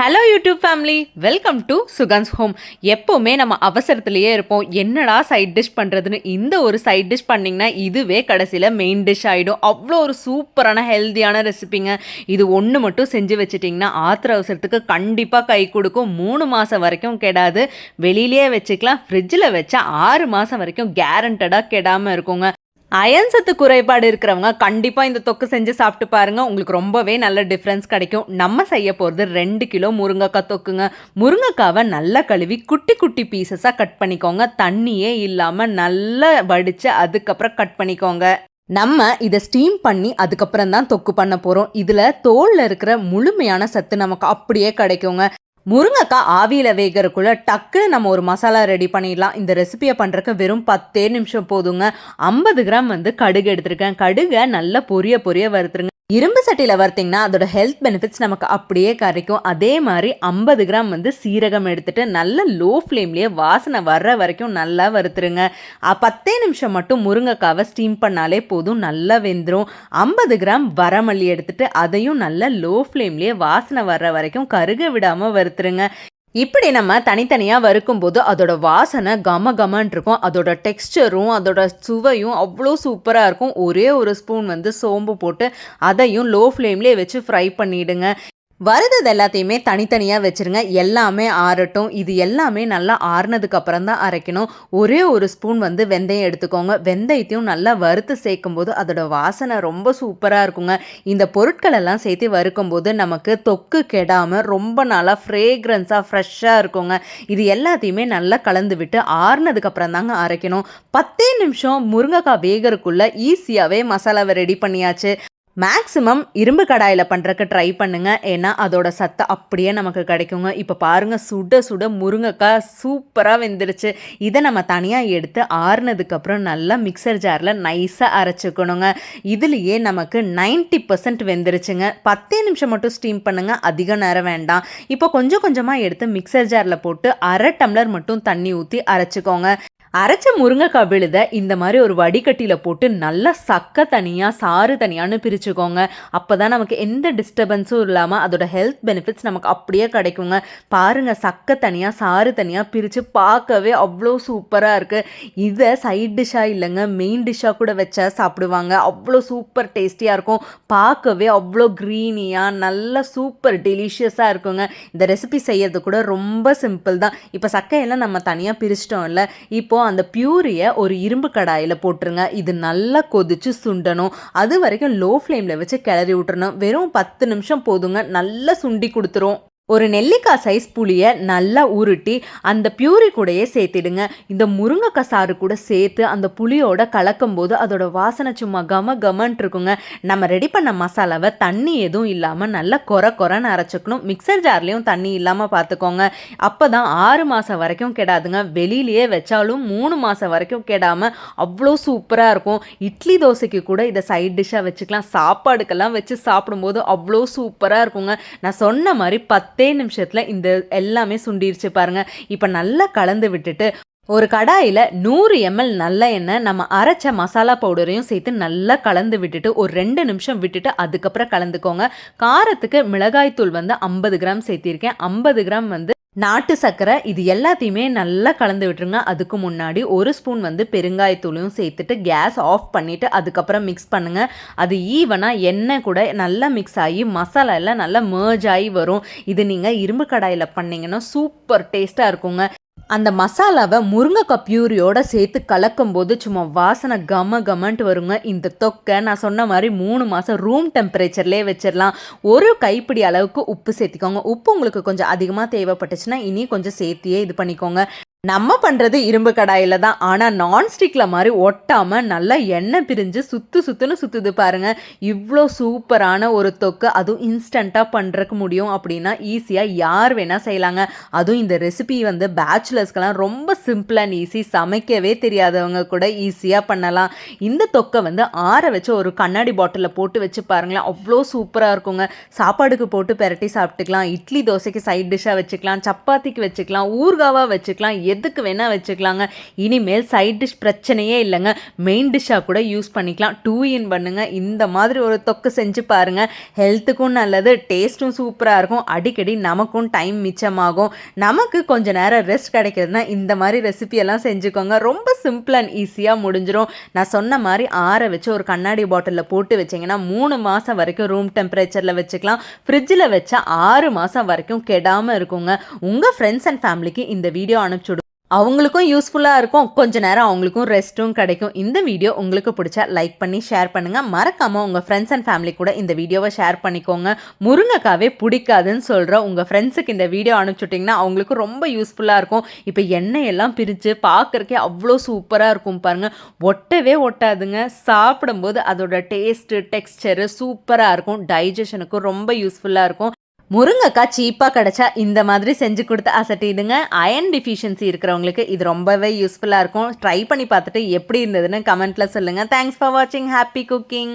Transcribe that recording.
Hello YouTube family welcome to Sugan's home எப்போவுமே நம்ம அவசரத்துலேயே இருப்போம். என்னடா சைட் டிஷ் பண்ணுறதுன்னு இந்த ஒரு சைட் டிஷ் பண்ணிங்கன்னா இதுவே கடைசியில் மெயின் டிஷ் ஆகிடும் அவ்வளோ ஒரு சூப்பரான ஹெல்த்தியான ரெசிபிங்க இது ஒன்று மட்டும் செஞ்சு வச்சுட்டிங்கன்னா ஆத்திர அவசரத்துக்கு கண்டிப்பாக கை கொடுக்கும். மூணு மாதம் வரைக்கும் கெடாது. வெளியிலேயே வச்சுக்கலாம். ஃப்ரிட்ஜில் வச்சா ஆறு மாதம் வரைக்கும் கேரண்டடாக கெடாமல் இருக்குங்க. அயன் சத்து குறைபாடு இருக்கிறவங்க கண்டிப்பாக இந்த தொக்கு செஞ்சு சாப்பிட்டு பாருங்கள் உங்களுக்கு ரொம்பவே நல்ல டிஃப்ரென்ஸ் கிடைக்கும். நம்ம செய்ய போகிறது ரெண்டு கிலோ முருங்கைக்காய் தொக்குங்க. முருங்கைக்காவை நல்லா கழுவி குட்டி குட்டி பீசஸாக கட் பண்ணிக்கோங்க. தண்ணியே இல்லாமல் நல்லா வடித்து அதுக்கப்புறம் கட் பண்ணிக்கோங்க. நம்ம இதை ஸ்டீம் பண்ணி அதுக்கப்புறம் தான் தொக்கு பண்ண போகிறோம் இதில் தோலில் இருக்கிற முழுமையான சத்து நமக்கு அப்படியே கிடைக்குங்க. முருங்கைக்காய் ஆவியில் வேகிறதுக்குள்ள டக்குன்னு நம்ம ஒரு மசாலா ரெடி பண்ணிடலாம். இந்த ரெசிபியை பண்ணுறக்கு வெறும் பத்தே நிமிஷம் போதுங்க. ஐம்பது கிராம் வந்து கடுகு எடுத்திருக்கேன். கடுகை நல்லா பொரிய பொரிய வறுத்துருங்க. இரும்பு சட்டியில் வறுத்திங்கன்னா அதோட ஹெல்த் பெனிஃபிட்ஸ் நமக்கு அப்படியே கிடைக்கும் அதே மாதிரி ஐம்பது கிராம் வந்து சீரகம் எடுத்துகிட்டு நல்ல லோ ஃப்ளேம்லேயே வாசனை வர்ற வரைக்கும் நல்லா வறுத்துருங்க. பத்தே நிமிஷம் மட்டும் முருங்கைக்காவை ஸ்டீம் பண்ணாலே போதும் நல்லா வெந்துடும் ஐம்பது கிராம் வரமல்லி எடுத்துகிட்டு அதையும் நல்லா லோ ஃப்ளேம்லேயே வாசனை வர்ற வரைக்கும் கருக விடாமல் வறுத்துருங்க. இப்படி நம்ம தனித்தனியாக வறுக்கும்போது அதோட வாசனை கம கமன் இருக்கும். அதோட டெக்ஸ்டரும் அதோட சுவையும் அவ்வளோ சூப்பராக இருக்கும். ஒரே ஒரு ஸ்பூன் வந்து சோம்பு போட்டு அதையும் லோ ஃப்ளேம்லேயே வச்சு ஃப்ரை பண்ணிவிடுங்க வருது எல்லாத்தையுமே தனித்தனியாக வச்சுருங்க. எல்லாமே ஆறட்டும். இது எல்லாமே நல்லா ஆறுனதுக்கு அப்புறம் தான் அரைக்கணும். ஒரே ஒரு ஸ்பூன் வந்து வெந்தயம் எடுத்துக்கோங்க. வெந்தயத்தையும் நல்லா வறுத்து சேர்க்கும் போது அதோட வாசனை ரொம்ப சூப்பராக இருக்குங்க. இந்த பொருட்கள் எல்லாம் சேர்த்து வறுக்கும் போது நமக்கு தொக்கு கெடாமல் ரொம்ப நாளாக ஃப்ரேக்ரன்ஸாக ஃப்ரெஷ்ஷாக இருக்குங்க. இது எல்லாத்தையுமே நல்லா கலந்து விட்டு ஆறுனதுக்கப்புறம் தாங்க அரைக்கணும். பத்தே நிமிஷம் முருங்கைக்காய் வேகறதுக்குள்ளே ஈஸியாகவே மசாலாவை ரெடி பண்ணியாச்சு. மேக்ஸிமம் இரும்பு கடாயில் பண்ணுறக்கு ட்ரை பண்ணுங்கள் ஏன்னா அதோட சத்தை அப்படியே நமக்கு கிடைக்குங்க. இப்போ பாருங்கள் சுட சுட முருங்கைக்காய் சூப்பராக வெந்துருச்சு. இதை நம்ம தனியாக எடுத்து ஆறுனதுக்கப்புறம் நல்லா மிக்சர் ஜாரில் நைஸாக அரைச்சிக்கணுங்க. இதுலேயே நமக்கு நைன்ட்டி பர்சன்ட் வெந்துருச்சுங்க. பத்தே நிமிஷம் மட்டும் ஸ்டீம் பண்ணுங்கள் அதிக நேரம் வேண்டாம். இப்போ கொஞ்சம் கொஞ்சமாக எடுத்து மிக்சர் ஜாரில் போட்டு அரை டம்ளர் மட்டும் தண்ணி ஊற்றி அரைச்சிக்கோங்க. அரைச்ச முருங்கைக்காய் விழுத இந்த மாதிரி ஒரு வடிகட்டியில் போட்டு நல்லா சக்கை தனியாக சாறு தனியான்னு பிரிச்சுக்கோங்க. அப்போ தான் நமக்கு எந்த டிஸ்டர்பன்ஸும் இல்லாமல் அதோட ஹெல்த் பெனிஃபிட்ஸ் நமக்கு அப்படியே கிடைக்குங்க. பாருங்கள் சக்கை தனியாக சாறு தனியாக பிரித்து பார்க்கவே அவ்வளோ சூப்பராக இருக்குது இதை சைட் டிஷ்ஷாக இல்லைங்க மெயின் டிஷ்ஷாக கூட வச்சா சாப்பிடுவாங்க. அவ்வளோ சூப்பர் டேஸ்டியாக இருக்கும். பார்க்கவே அவ்வளோ க்ரீனியாக நல்ல சூப்பர் டெலிஷியஸாக இருக்குங்க. இந்த ரெசிபி செய்யறது கூட ரொம்ப சிம்பிள் தான். இப்போ சக்கையெல்லாம் நம்ம தனியாக பிரிச்சிட்டோம் இல்லை இப்போ அந்த பியூரியை ஒரு இரும்பு கடாயில் போட்டுருங்க. இது நல்லா கொதிச்சு சுண்டணும். அது வரைக்கும் லோ ஃப்ளேமில் வச்சு கிளறி விட்டுறணும். வெறும் பத்து நிமிஷம் போதுங்க. நல்லா சுண்டி கொடுத்துரும். ஒரு நெல்லிக்காய் சைஸ் புளியை நல்லா உருட்டி அந்த பியூரி கூடையே சேர்த்திடுங்க. இந்த முருங்கைக்காய் சாறு கூட சேர்த்து அந்த புளியோட கலக்கும் போது அதோட வாசனை சும்மா கம கமன்ட்டு இருக்குங்க. நம்ம ரெடி பண்ண மசாலாவை தண்ணி எதுவும் இல்லாமல் நல்லா கொர கொரன்னு அரைச்சிக்கணும். மிக்சர் ஜார்லேயும் தண்ணி இல்லாமல் பார்த்துக்கோங்க. அப்போ தான் ஆறு மாதம் வரைக்கும் கெடாதுங்க. வெளியிலேயே வச்சாலும் மூணு மாதம் வரைக்கும் கெடாமல் அவ்வளோ சூப்பராக இருக்கும். இட்லி தோசைக்கு கூட இதை சைட் டிஷ்ஷாக வச்சுக்கலாம். சாப்பாடுக்கெல்லாம் வச்சு சாப்பிடும்போது அவ்வளோ சூப்பராக இருக்குங்க. நான் சொன்ன மாதிரி பத்து பத்தே நிமிஷத்தில் இந்த எல்லாமே சுண்டிருச்சு பாருங்கள் இப்போ நல்லா கலந்து விட்டுட்டு ஒரு கடாயில் நூறு எம்எல் நல்ல எண்ணெய் நம்ம அரைச்ச மசாலா பவுடரையும் சேர்த்து நல்லா கலந்து விட்டுட்டு ஒரு ரெண்டு நிமிஷம் விட்டுட்டு அதுக்கப்புறம் கலந்துக்கோங்க. காரத்துக்கு மிளகாய்த்தூள் வந்து ஐம்பது கிராம் சேர்த்திருக்கேன். ஐம்பது கிராம் வந்து நாட்டு சர்க்கரை இது எல்லாத்தையுமே நல்லா கலந்து விட்டுருங்க. அதுக்கு முன்னாடி ஒரு ஸ்பூன் வந்து பெருங்காயத்தூளையும் சேர்த்துட்டு கேஸ் ஆஃப் பண்ணிவிட்டு அதுக்கப்புறம் மிக்ஸ் பண்ணுங்கள் அது ஈவனாக எண்ணெய் கூட நல்லா மிக்ஸ் ஆகி மசாலா எல்லாம் நல்லா மேர்ஜ் ஆகி வரும். இது நீங்கள் இரும்பு கடாயில் பண்ணிங்கன்னா சூப்பர் டேஸ்ட்டாக இருக்குங்க. அந்த மசாலாவை முருங்கைக்காய் பியூரியோட சேர்த்து கலக்கும்போது சும்மா வாசனை கம கமன்ட்டு வருங்க. இந்த தொக்கை நான் சொன்ன மாதிரி மூணு மாதம் ரூம் டெம்பரேச்சர்லேயே வச்சிடலாம் ஒரு கைப்பிடி அளவுக்கு உப்பு சேர்த்திக்கோங்க. உப்பு உங்களுக்கு கொஞ்சம் அதிகமாக தேவைப்பட்டுச்சுன்னா இனி கொஞ்சம் சேர்த்தியே இது பண்ணிக்கோங்க. நம்ம பண்ணுறது இரும்பு கடாயில் தான். ஆனால் நான்ஸ்டிக்கில் மாதிரி ஒட்டாமல் நல்லா எண்ணெய் பிரிஞ்சு சுற்று சுற்றுன்னு சுற்றுது பாருங்கள் இவ்வளோ சூப்பரான ஒரு தொக்கு. அதுவும் இன்ஸ்டண்ட்டாக பண்ணுறக்கு முடியும் அப்படின்னா ஈஸியாக யார் வேணால் செய்யலாங்க. அதுவும் இந்த ரெசிபி வந்து பேச்சுலர்ஸ்க்கெல்லாம் ரொம்ப சிம்பிள் அண்ட் ஈஸி சமைக்கவே தெரியாதவங்க கூட ஈஸியாக பண்ணலாம். இந்த தொக்கை வந்து ஆற வச்சு ஒரு கண்ணாடி பாட்டிலில் போட்டு வச்சு பாருங்களேன். அவ்வளோ சூப்பராக இருக்குங்க. சாப்பாடுக்கு போட்டு பெரட்டி சாப்பிட்டுக்கலாம். இட்லி தோசைக்கு சைட் டிஷ்ஷாக வச்சுக்கலாம். சப்பாத்திக்கு வச்சுக்கலாம். ஊர்காவாக வச்சுக்கலாம். எதுக்கு வேணால் வச்சுக்கலாங்க. இனிமேல் சைட் டிஷ் பிரச்சனையே இல்லைங்க. மெயின் டிஷ்ஷாக கூட யூஸ் பண்ணிக்கலாம். டூ இன் பண்ணுங்கள் இந்த மாதிரி ஒரு தொக்கு செஞ்சு பாருங்கள் ஹெல்த்துக்கும் நல்லது டேஸ்ட்டும் சூப்பராக இருக்கும். அடிக்கடி நமக்கும் டைம் மிச்சமாகும். நமக்கு கொஞ்சம் நேரம் ரெஸ்ட் கிடைக்கிறதுனா இந்த மாதிரி ரெசிபியெல்லாம் செஞ்சுக்கோங்க. ரொம்ப சிம்பிள் அண்ட் ஈஸியாக முடிஞ்சிடும் நான் சொன்ன மாதிரி ஆற வச்சு ஒரு கண்ணாடி பாட்டிலில் போட்டு வச்சிங்கன்னா மூணு மாதம் வரைக்கும் ரூம் டெம்பரேச்சரில் வச்சுக்கலாம். ஃப்ரிட்ஜில் வச்சா ஆறு மாதம் வரைக்கும் கெடாமல் இருக்குங்க. உங்கள் ஃப்ரெண்ட்ஸ் அண்ட் ஃபேமிலிக்கு இந்த வீடியோ அனுப்பிச்சுடு அவங்களுக்கும் யூஸ்ஃபுல்லாக இருக்கும். கொஞ்ச நேரம் அவங்களுக்கும் ரெஸ்ட்டும் கிடைக்கும். இந்த வீடியோ உங்களுக்கு பிடிச்சா லைக் பண்ணி ஷேர் பண்ணுங்கள் மறக்காமல் உங்கள் ஃப்ரெண்ட்ஸ் அண்ட் ஃபேமிலி கூட இந்த வீடியோவை ஷேர் பண்ணிக்கோங்க. முருங்கைக்காவே பிடிக்காதுன்னு சொல்கிற உங்கள் ஃப்ரெண்ட்ஸுக்கு இந்த வீடியோ அனுப்பிச்சுட்டிங்கன்னா அவங்களுக்கு ரொம்ப யூஸ்ஃபுல்லாக இருக்கும். இப்போ எண்ணெயெல்லாம் பிரித்து பார்க்குறக்கே அவ்வளோ சூப்பராக இருக்கும் பாருங்கள் ஒட்டவே ஒட்டாதுங்க. சாப்பிடும்போது அதோட டேஸ்ட்டு டெக்ஸ்டரு சூப்பராக இருக்கும். டைஜஷனுக்கும் ரொம்ப யூஸ்ஃபுல்லாக இருக்கும். முருங்கைக்காய் சீப்பாக கிடச்சா இந்த மாதிரி செஞ்சு கொடுத்து அசட்டிடுங்க. அயன் டிஃபிஷியன்சி இருக்கிறவங்களுக்கு இது ரொம்பவே யூஸ்ஃபுல்லாக இருக்கும். ட்ரை பண்ணி பார்த்துட்டு எப்படி இருந்ததுன்னு கமெண்ட்டில் சொல்லுங்கள் தேங்க்ஸ் ஃபார் வாட்சிங் ஹாப்பி குக்கிங்